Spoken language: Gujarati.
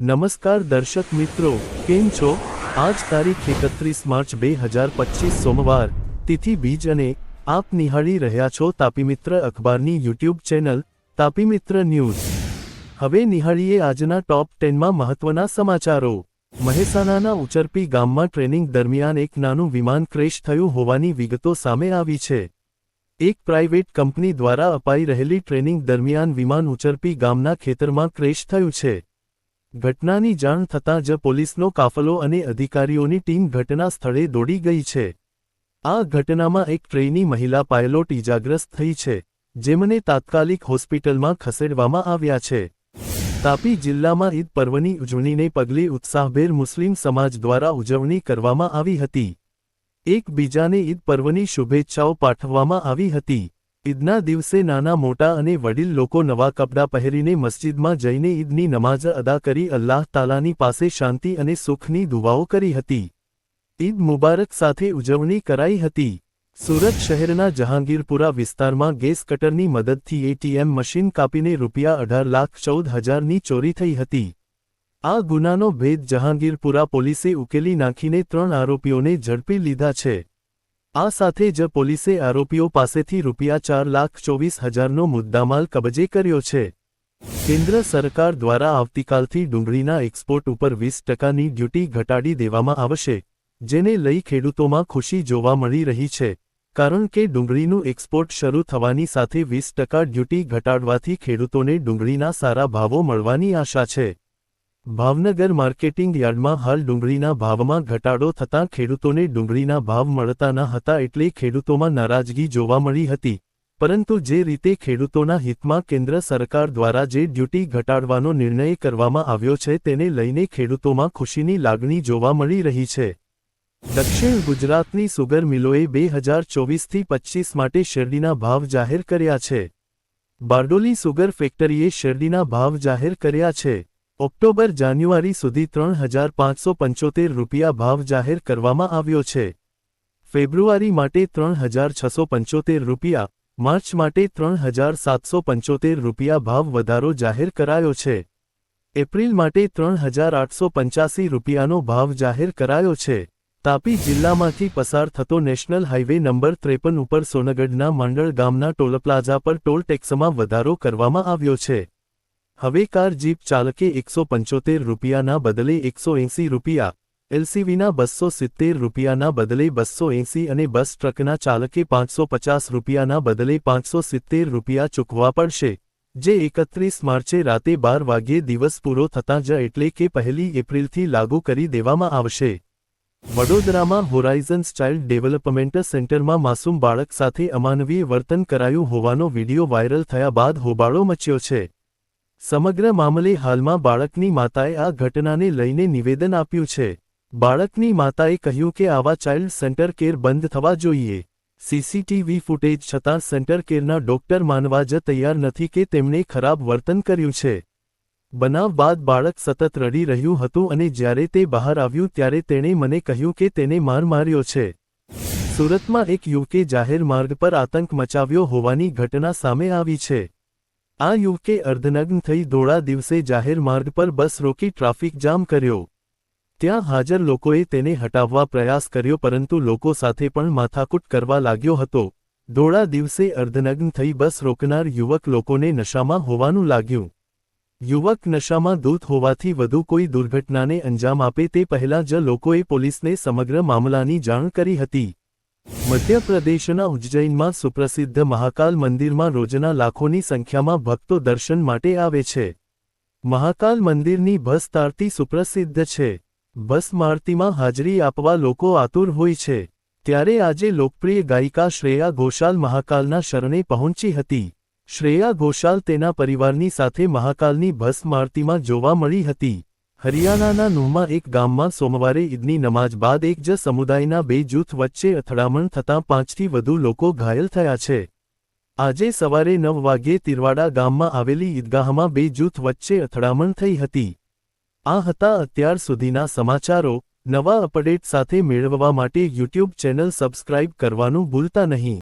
નમસ્કાર દર્શક મિત્રો, કેમ છો? આજ તારીખ એકત્રીસ માર્ચ બે હજાર પચીસ સોમવાર, તિથિ બીજ અને આપ નિહાળી રહ્યા છો તાપી મિત્ર અખબારની યુટ્યુબ ચેનલ, તાપી મિત્ર ન્યૂઝ. હવે નિહાળીએ આજના ટોપ ટેનમાં મહત્વના સમાચારો. મહેસાણાના ઉચરપી ગામમાં ટ્રેનિંગ દરમિયાન એક નાનું વિમાન ક્રેશ થયું હોવાની વિગતો સામે આવી છે. એક પ્રાઇવેટ કંપની દ્વારા અપાઈ રહેલી ટ્રેનિંગ દરમિયાન વિમાન ઉચરપી ગામના ખેતરમાં ક્રેશ થયું છે. ઘટનાની જાણ થતાં જ પોલીસનો કાફલો અને અધિકારીઓની ટીમ ઘટના સ્થળે દોડી ગઈ છે. આ ઘટનામાં એક ટ્રેની મહિલા પાયલોટ ઇજાગ્રસ્ત થઈ છે, જેમને તાત્કાલિક હોસ્પિટલમાં ખસેડવામાં આવ્યા છે. તાપી જિલ્લામાં ઈદ પર્વની ઉજવણીને પગલે ઉત્સાહભેર મુસ્લિમ સમાજ દ્વારા ઉજવણી કરવામાં આવી હતી. એકબીજાને ઈદ પર્વની શુભેચ્છાઓ પાઠવવામાં આવી હતી. ઈદના દિવસે નાના, મોટા અને વડીલ લોકો નવા કપડાં પહેરીને મસ્જિદમાં જઈને ઈદની નમાઝ અદા કરી અલ્લાહ તાલાની પાસે શાંતિ અને સુખની દુવાઓ કરી હતી. ઈદ મુબારક સાથે ઉજવણી કરાઈ હતી. સુરત શહેરના જહાંગીરપુરા વિસ્તારમાં ગેસ કટરની મદદથી એટીએમ મશીન કાપીને રૂપિયા અઢાર લાખ ચૌદ હજારની ચોરી થઈ હતી. આ ગુનાનો ભેદ જહાંગીરપુરા પોલીસે ઉકેલી નાખીને ત્રણ આરોપીઓને ઝડપી લીધા છે. આ સાથે જ પોલીસે આરોપીઓ પાસેથી રૂપિયા ચાર લાખ ચોવીસ હજારનો મુદ્દામાલ કબજે કર્યો છે. કેન્દ્ર સરકાર દ્વારા આવતીકાલથી ડુંગળીના એક્સપોર્ટ ઉપર વીસ ટકાની ડ્યુટી ઘટાડી દેવામાં આવશે, જેને લઈ ખેડૂતોમાં ખુશી જોવા મળી રહી છે. કારણ કે ડુંગળીનું એક્સપોર્ટ શરૂ થવાની સાથે વીસ ટકા ડ્યુટી ઘટાડવાથી ખેડૂતોને ડુંગળીના સારા ભાવો મળવાની આશા છે. ભાવનગર માર્કેટિંગ યાર્ડમાં હાલ ડુંગળીના ભાવમાં ઘટાડો થતાં ખેડૂતોને ડુંગળીના ભાવ મળતા ન હતા એટલે ખેડૂતોમાં નારાજગી જોવા મળી હતી. પરંતુ જે રીતે ખેડૂતોના હિતમાં કેન્દ્ર સરકાર દ્વારા જે ડ્યુટી ઘટાડવાનો નિર્ણય કરવામાં આવ્યો છે તેને લઈને ખેડૂતોમાં ખુશીની લાગણી જોવા મળી રહી છે. દક્ષિણ ગુજરાતની સુગર મિલોએ બે હજાર ચોવીસથી પચ્ચીસ માટે શેરડીના ભાવ જાહેર કર્યા છે. બારડોલી સુગર ફેક્ટરીએ શેરડીના ભાવ જાહેર કર્યા છે. ઓક્ટોબર જાન્યુઆરી સુધી ત્રણ હજાર પાંચસો પંચોતેર રૂપિયા ભાવ જાહેર કરવામાં આવ્યો છે. ફેબ્રુઆરી માટે ત્રણ હજાર છસો પંચોતેર રૂપિયા, માર્ચ માટે ત્રણ હજાર સાતસો પંચોતેર રૂપિયા ભાવ વધારો જાહેર કરાયો છે. એપ્રિલ માટે ત્રણ હજાર આઠસો પંચ્યાસી રૂપિયાનો ભાવ જાહેર કરાયો છે. તાપી જિલ્લામાંથી પસાર થતો નેશનલ હાઇવે નંબર ત્રેપન ઉપર સોનગઢના માંડળ ગામના ટોલપ્લાઝા પર ટોલ ટેક્સમાં વધારો કરવામાં આવ્યો છે. હવે કાર જીપ ચાલકે એકસો પંચોતેર રૂપિયાના બદલે એકસો એંસી રૂપિયા, એલસીવીના બસો સિત્તેર રૂપિયાના બદલે બસો એંસી અને બસ ટ્રકના ચાલકે પાંચસો પચાસ રૂપિયાના બદલે પાંચસો સિત્તેર રૂપિયા ચૂકવવા પડશે, જે એકત્રીસ માર્ચે રાતે બાર વાગ્યે દિવસ પૂરો થતાં જ એટલે કે પહેલી એપ્રિલથી લાગુ કરી દેવામાં આવશે. વડોદરામાં હોરાઇઝન્સ ચાઇલ્ડ ડેવલપમેન્ટ સેન્ટરમાં માસૂમ બાળક સાથે અમાનવીય વર્તન કરાયું હોવાનો વીડિયો વાયરલ થયા બાદ હોબાળો મચ્યો છે. સમગ્ર મામલે હાલમાં બાળકની માતાએ આ ઘટનાને લઈને નિવેદન આપ્યું છે. બાળકની માતાએ કહ્યું કે આવા ચાઇલ્ડ સેન્ટર કેર બંધ થવા જોઈએ. સીસીટીવી ફૂટેજ છતાં સેન્ટર કેરના ડોક્ટર માનવા જ તૈયાર નથી કે તેમણે ખરાબ વર્તન કર્યું છે. બનાવ બાદ બાળક સતત રડી રહ્યું હતું અને જ્યારે તે બહાર આવ્યું ત્યારે તેણે મને કહ્યું કે તેને માર માર્યો છે. સુરતમાં એક યુવકે જાહેર માર્ગ પર આતંક મચાવ્યો હોવાની ઘટના સામે આવી છે. આ યુવકે અર્ધનગ્ન થઈ ધોળા દિવસે જાહેર માર્ગ પર બસ રોકી ટ્રાફિક જામ કર્યો. ત્યાં હાજર લોકોએ તેને હટાવવા પ્રયાસ કર્યો પરંતુ લોકો સાથે પણ માથાકૂટ કરવા લાગ્યો હતો. ધોળા દિવસે અર્ધનગ્ન થઈ બસ રોકનાર યુવક લોકોને નશામાં હોવાનું લાગ્યું. યુવક નશામાં દૂત હોવાથી વધુ કોઈ દુર્ઘટનાને અંજામ આપે તે પહેલાં જ લોકોએ પોલીસને સમગ્ર મામલાની જાણ કરી હતી. મધ્યપ્રદેશના ઉજ્જૈનમાં સુપ્રસિદ્ધ મહાકાલ મંદિરમાં રોજના લાખોની સંખ્યામાં ભક્તો દર્શન માટે આવે છે. મહાકાલ મંદિરની ભસ તારતી સુપ્રસિદ્ધ છે. ભસ મારતીમાં હાજરી આપવા લોકો આતુર હોય છે. ત્યારે આજે લોકપ્રિય ગાયિકા શ્રેયા ઘોષાલ મહાકાલના શરણે પહોંચી હતી. શ્રેયા ઘોષાલ તેના પરિવારની સાથે મહાકાલની ભસ મારતીમાં જોવા મળી હતી. હરિયાણાના નુહમાં એક ગામમાં સોમવારે ઈદની નમાજ બાદ એક જ સમુદાયના બે જૂથ વચ્ચે અથડામણ થતાં પાંચથી વધુ લોકો ઘાયલ થયા છે. આજે સવારે નવ વાગ્યે તિરવાડા ગામમાં આવેલી ઈદગાહમાં બે જૂથ વચ્ચે અથડામણ થઈ હતી. આ હતા અત્યાર સુધીના સમાચારો. નવા અપડેટ સાથે મેળવવા માટે યુટ્યુબ ચેનલ સબસ્ક્રાઇબ કરવાનું ભૂલતા નહીં.